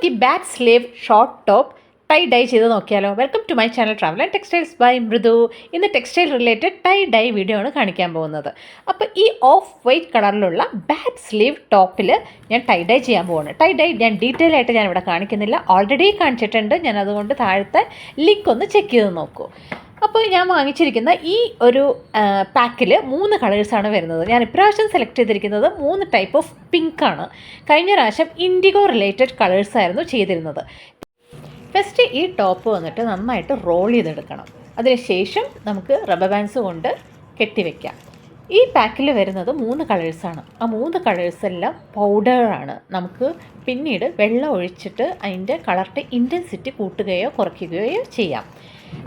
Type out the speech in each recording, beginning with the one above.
നമുക്ക് back sleeve short top tie dye ചെയ്ത് നോക്കിയാലോ? Welcome to my channel travel and textiles by Mridu ഇന്ന് textile related tie dye video ആണ് കാണിക്കാൻ പോകുന്നത്. അപ്പോൾ ഈ ഓഫ് വൈറ്റ് കളറിലുള്ള ബാക്ക് സ്ലീവ് ടോപ്പിൽ ഞാൻ ടൈ ഡൈ ചെയ്യാൻ പോവാണ്. ടൈ ഡൈ ഞാൻ ഡീറ്റെയിൽ ആയിട്ട് ഞാൻ ഇവിടെ കാണിക്കുന്നില്ല. ഓൾറെഡി കാണിച്ചിട്ടുണ്ട്. ഞാൻ അതുകൊണ്ട് താഴത്തെ ലിങ്ക് ഒന്ന് ചെക്ക് ചെയ്ത് നോക്കൂ. അപ്പോൾ ഞാൻ വാങ്ങിച്ചിരിക്കുന്ന ഈ ഒരു പാക്കിൽ മൂന്ന് കളേഴ്സാണ് വരുന്നത്. ഞാൻ ഇപ്രാവശ്യം സെലക്ട് ചെയ്തിരിക്കുന്നത് മൂന്ന് ടൈപ്പ് ഓഫ് പിങ്ക് ആണ്. കഴിഞ്ഞ പ്രാവശ്യം ഇൻഡിഗോ റിലേറ്റഡ് കളേഴ്സ് ആയിരുന്നു ചെയ്തിരുന്നത്. ഫസ്റ്റ് ഈ ടോപ്പ് വന്നിട്ട് നന്നായിട്ട് റോൾ ചെയ്തെടുക്കണം. അതിനുശേഷം നമുക്ക് റബ്ബർ ബാൻഡ്സ് കൊണ്ട് കെട്ടിവെക്കാം ഈ പാക്കിൽ വരുന്നത് മൂന്ന് കളേഴ്സാണ് ആ മൂന്ന് കളേഴ്സ് എല്ലാം പൗഡറാണ് നമുക്ക് പിന്നീട് വെള്ളം ഒഴിച്ചിട്ട് അതിന്റെ കളറിന്റെ ഇന്റൻസിറ്റി കൂട്ടുകയോ കുറയ്ക്കുകയോ ചെയ്യാം.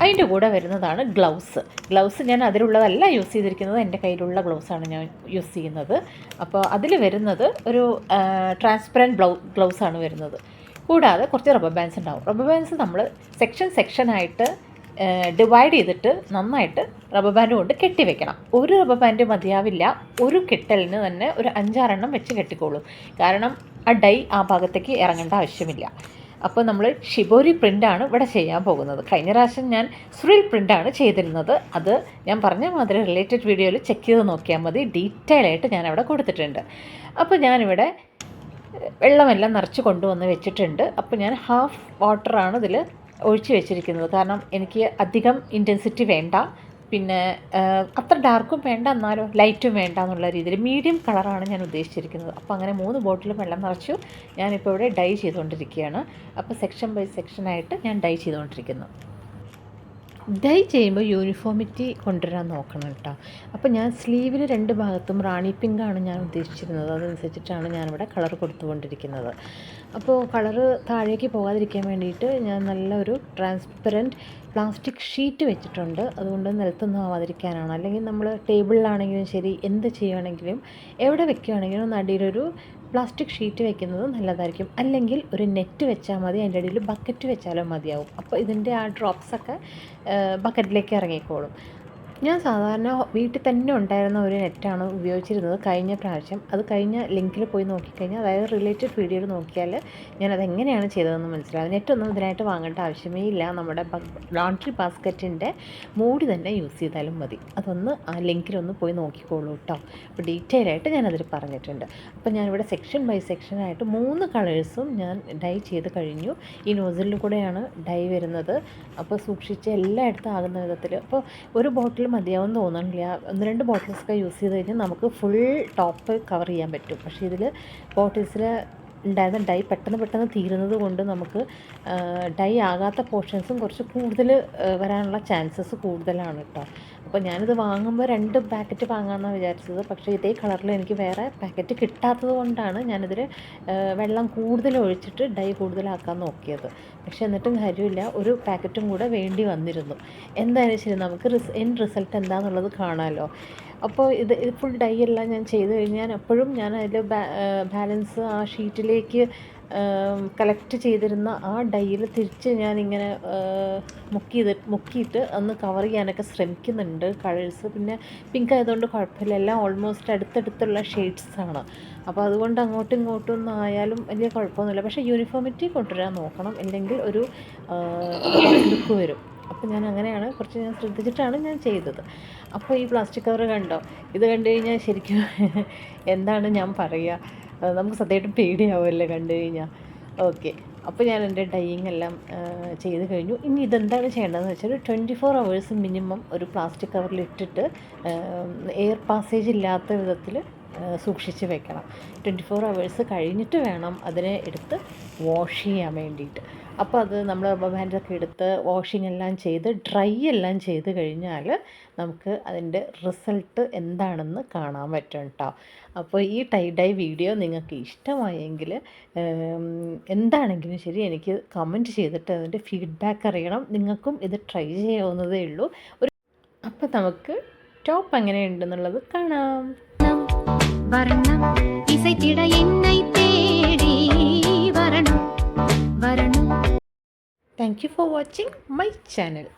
അതിന്റെ കൂടെ വരുന്നതാണ് ഗ്ലൗസ്. ഗ്ലൗസ് ഞാൻ അതിലുള്ളതല്ല യൂസ് ചെയ്തിരിക്കുന്നത്. എന്റെ കയ്യിലുള്ള ഗ്ലൗസാണ് ഞാൻ യൂസ് ചെയ്യുന്നത്. അപ്പോൾ അതിൽ വരുന്നത് ഒരു ട്രാൻസ്പെറന്റ് ബ്ലൗ ഗ്ലൗസാണ് വരുന്നത്. കൂടാതെ കുറച്ച് റബ്ബർ ബാൻഡ്സ് ഉണ്ടാവും. റബ്ബർ ബാൻഡ്സ് നമ്മൾ സെക്ഷൻ സെക്ഷനായിട്ട് ഡിവൈഡ് ചെയ്തിട്ട് നന്നായിട്ട് റബ്ബർ ബാൻഡ് കൊണ്ട് കെട്ടി വെക്കണം. ഒരു റബ്ബർ ബാൻഡ് മതിയാവില്ല. ഒരു കെട്ടലിന് തന്നെ ഒരു അഞ്ചാറെണ്ണം വെച്ച് കെട്ടിക്കോളൂ. കാരണം ആ ഡൈ ആ ഭാഗത്തേക്ക് ഇറങ്ങേണ്ട ആവശ്യമില്ല. അപ്പോൾ നമ്മൾ ഷിബോരി പ്രിന്റാണ് ഇവിടെ ചെയ്യാൻ പോകുന്നത്. കഴിഞ്ഞ പ്രാവശ്യം ഞാൻ സുറിൽ പ്രിന്റാണ് ചെയ്തിരുന്നത്. അത് ഞാൻ പറഞ്ഞ മാതിരി റിലേറ്റഡ് വീഡിയോയിൽ ചെക്ക് ചെയ്ത് നോക്കിയാൽ മതി. ഡീറ്റെയിൽ ആയിട്ട് ഞാൻ അവിടെ കൊടുത്തിട്ടുണ്ട്. അപ്പോൾ ഞാനിവിടെ വെള്ളമെല്ലാം നിറച്ച് കൊണ്ടുവന്ന് വെച്ചിട്ടുണ്ട്. അപ്പോൾ ഞാൻ ഹാഫ് വാട്ടറാണ് ഇതിൽ ഒഴിച്ച് വെച്ചിരിക്കുന്നത്. കാരണം എനിക്ക് അധികം ഇന്റൻസിറ്റി വേണ്ട. പിന്നെ അത്ര ഡാർക്കും വേണ്ട എന്നാലോ ലൈറ്റും വേണ്ട എന്നുള്ള രീതിയിൽ മീഡിയം കളറാണ് ഞാൻ ഉദ്ദേശിച്ചിരിക്കുന്നത്. അപ്പോൾ അങ്ങനെ മൂന്ന് ബോട്ടിലും വെള്ളം നിറച്ചു ഞാനിപ്പോൾ ഇവിടെ ഡൈ ചെയ്തുകൊണ്ടിരിക്കുകയാണ്. അപ്പോൾ സെക്ഷൻ ബൈ സെക്ഷനായിട്ട് ഞാൻ ഡൈ ചെയ്തുകൊണ്ടിരിക്കുന്നു. ഡൈ ചെയ്യുമ്പോൾ യൂണിഫോമിറ്റി കൊണ്ടുവരാൻ നോക്കണം കേട്ടോ. അപ്പോൾ ഞാൻ സ്ലീവിന് രണ്ട് ഭാഗത്തും റാണി പിങ്കാണ് ഞാൻ ഉദ്ദേശിച്ചിരുന്നത്. അതനുസരിച്ചിട്ടാണ് ഞാനിവിടെ കളർ കൊടുത്തുകൊണ്ടിരിക്കുന്നത്. അപ്പോൾ കളറ് താഴേക്ക് പോകാതിരിക്കാൻ വേണ്ടിയിട്ട് ഞാൻ നല്ലൊരു ട്രാൻസ്പെറന്റ് പ്ലാസ്റ്റിക് ഷീറ്റ് വെച്ചിട്ടുണ്ട്. അതുകൊണ്ട് നിലത്തൊന്നും ആവാതിരിക്കാനാണ്. അല്ലെങ്കിൽ നമ്മൾ ടേബിളിലാണെങ്കിലും ശരി എന്ത് ചെയ്യുകയാണെങ്കിലും എവിടെ വെക്കുകയാണെങ്കിലും നടിയിലൊരു പ്ലാസ്റ്റിക് ഷീറ്റ് വെക്കുന്നത് നല്ലതായിരിക്കും. അല്ലെങ്കിൽ ഒരു നെറ്റ് വെച്ചാൽ മതി അതിന്റെ ഇടയിൽ ബക്കറ്റ് വെച്ചാലും മതിയാവും. അപ്പോൾ ഇതിന്റെ ആ ഡ്രോപ്സൊക്കെ ബക്കറ്റിലേക്ക് ഇറങ്ങിക്കോളും. ഞാൻ സാധാരണ വീട്ടിൽ തന്നെ ഉണ്ടായിരുന്ന ഒരു നെറ്റാണ് ഉപയോഗിച്ചിരുന്നത് കഴിഞ്ഞ പ്രാവശ്യം. അത് കഴിഞ്ഞ ലിങ്കിൽ പോയി നോക്കിക്കഴിഞ്ഞാൽ അതായത് റിലേറ്റഡ് വീഡിയോയിൽ നോക്കിയാൽ ഞാനത് എങ്ങനെയാണ് ചെയ്തതെന്ന് മനസ്സിലാവും. നെറ്റൊന്നും ഇതിനായിട്ട് വാങ്ങേണ്ട ആവശ്യമേ ഇല്ല. നമ്മുടെ ലോണ്ട്രി ബാസ്ക്കറ്റിന്റെ മൂടി തന്നെ യൂസ് ചെയ്താലും മതി. അതൊന്ന് ആ ലിങ്കിലൊന്ന് പോയി നോക്കിക്കോളൂ കേട്ടോ അപ്പോൾ ഡീറ്റെയിൽ ആയിട്ട് ഞാനതിൽ പറഞ്ഞിട്ടുണ്ട്. അപ്പോൾ ഞാനിവിടെ സെക്ഷൻ ബൈ സെക്ഷനായിട്ട് മൂന്ന് കളേഴ്സും ഞാൻ ഡൈ ചെയ്ത് കഴിഞ്ഞു. ഈ നോസലിൽ കൂടെയാണ് ഡൈ വരുന്നത്. അപ്പോൾ സൂക്ഷിച്ച് എല്ലായിടത്തും ആകുന്ന വിധത്തിൽ. അപ്പോൾ ഒരു ബോട്ടിൽ മതിയാവും തോന്നണില്ല. ഒന്ന് രണ്ട് ബോട്ടിൽസൊക്കെ യൂസ് ചെയ്ത് കഴിഞ്ഞാൽ നമുക്ക് ഫുൾ ടോപ്പ് കവർ ചെയ്യാൻ പറ്റും. പക്ഷേ ഇതിൽ ബോട്ടിൽസിൽ ഉണ്ടായിരുന്ന ഡൈ പെട്ടെന്ന് പെട്ടെന്ന് തീരുന്നത് കൊണ്ട് നമുക്ക് ഡൈ ആകാത്ത പോർഷൻസും കുറച്ച് കൂടുതൽ വരാനുള്ള ചാൻസസ് കൂടുതലാണ് കേട്ടോ. അപ്പോൾ ഞാനിത് വാങ്ങുമ്പോൾ രണ്ട് പാക്കറ്റ് വാങ്ങാമെന്നാണ് വിചാരിച്ചത്. പക്ഷേ ഇതേ കളറിൽ എനിക്ക് വേറെ പാക്കറ്റ് കിട്ടാത്തത് കൊണ്ടാണ് ഞാനിതിൽ വെള്ളം കൂടുതൽ ഒഴിച്ചിട്ട് ഡൈ കൂടുതലാക്കാൻ നോക്കിയത്. പക്ഷേ എന്നിട്ടും കാര്യമില്ല. ഒരു പാക്കറ്റും കൂടെ വേണ്ടി വന്നിരുന്നു. എന്തായാലും ശരി നമുക്ക് റിസ് എൻ റിസൾട്ട് എന്താണെന്നുള്ളത് കാണാമല്ലോ അപ്പോൾ ഇത് ഫുൾ ഡൈ എല്ലാം ഞാൻ ചെയ്ത് കഴിഞ്ഞാൽ എപ്പോഴും ഞാൻ അതിൽ ബാലൻസ് ആ ഷീറ്റിലേക്ക് കളക്ട് ചെയ്തിരുന്ന ആ ഡൈയിൽ തിരിച്ച് ഞാനിങ്ങനെ മുക്കി മുക്കിയിട്ട് ഒന്ന് കവർ ചെയ്യാനൊക്കെ ശ്രമിക്കുന്നുണ്ട് കളേഴ്സ് പിന്നെ പിങ്ക് ആയതുകൊണ്ട് കുഴപ്പമില്ല. എല്ലാം ഓൾമോസ്റ്റ് അടുത്തടുത്തുള്ള ഷെയ്ഡ്സാണ് അപ്പോൾ അതുകൊണ്ട് അങ്ങോട്ടും ഇങ്ങോട്ടും ഒന്നും ആയാലും വലിയ കുഴപ്പമൊന്നുമില്ല. പക്ഷേ യൂണിഫോമിറ്റി കൊണ്ടുവരാൻ നോക്കണം. അല്ലെങ്കിൽ ഒരു ലുക്ക് വരും. അപ്പോൾ ഞാൻ അങ്ങനെയാണ് കുറച്ച് ഞാൻ ശ്രദ്ധിച്ചിട്ടാണ് ഞാൻ ചെയ്തത്. അപ്പോൾ ഈ പ്ലാസ്റ്റിക് കവർ കണ്ടോ? ഇത് കണ്ടു കഴിഞ്ഞാൽ ശരിക്കും എന്താണ് ഞാൻ പറയുക? നമുക്ക് സത്യമായിട്ടും പേടിയാവുമല്ലേ കണ്ടു കഴിഞ്ഞാൽ? ഓക്കെ. അപ്പോൾ ഞാൻ എന്റെ ഡൈയിങ് എല്ലാം ചെയ്ത് കഴിഞ്ഞു. ഇനി ഇതെന്താണ് ചെയ്യേണ്ടതെന്ന് വെച്ചാൽ ട്വന്റി ഫോർ അവേഴ്സ് മിനിമം ഒരു പ്ലാസ്റ്റിക് കവറിൽ ഇട്ടിട്ട് എയർ പാസേജ് ഇല്ലാത്ത വിധത്തിൽ സൂക്ഷിച്ച് വെക്കണം. ട്വന്റി ഫോർ അവേഴ്സ് കഴിഞ്ഞിട്ട് വേണം അതിനെ എടുത്ത് വാഷ് ചെയ്യാൻ വേണ്ടിയിട്ട്. അപ്പോൾ അത് നമ്മൾ റബ്ബർ ബാൻഡൊക്കെ എടുത്ത് വാഷിംഗ് എല്ലാം ചെയ്ത് ഡ്രൈ എല്ലാം ചെയ്ത് കഴിഞ്ഞാൽ നമുക്ക് അതിന്റെ റിസൾട്ട് എന്താണെന്ന് കാണാൻ പറ്റും കേട്ടോ അപ്പോൾ ഈ ടൈ ഡൈ വീഡിയോ നിങ്ങൾക്ക് ഇഷ്ടമായെങ്കിൽ എന്താണെങ്കിലും ശരി എനിക്ക് കമന്റ് ചെയ്തിട്ട് അതിന്റെ ഫീഡ്ബാക്ക് അറിയണം. നിങ്ങൾക്കും ഇത് ട്രൈ ചെയ്യാവുന്നതേ ഉള്ളൂ. ഒരു അപ്പോൾ നമുക്ക് ടോപ്പ് എങ്ങനെയുണ്ടെന്നുള്ളത് കാണാം. வரணும். இசைத்திட என்னை தேடி வரணும். வரணும். தேங்க்யூ ஃபார் வாட்சிங் மை சேனல்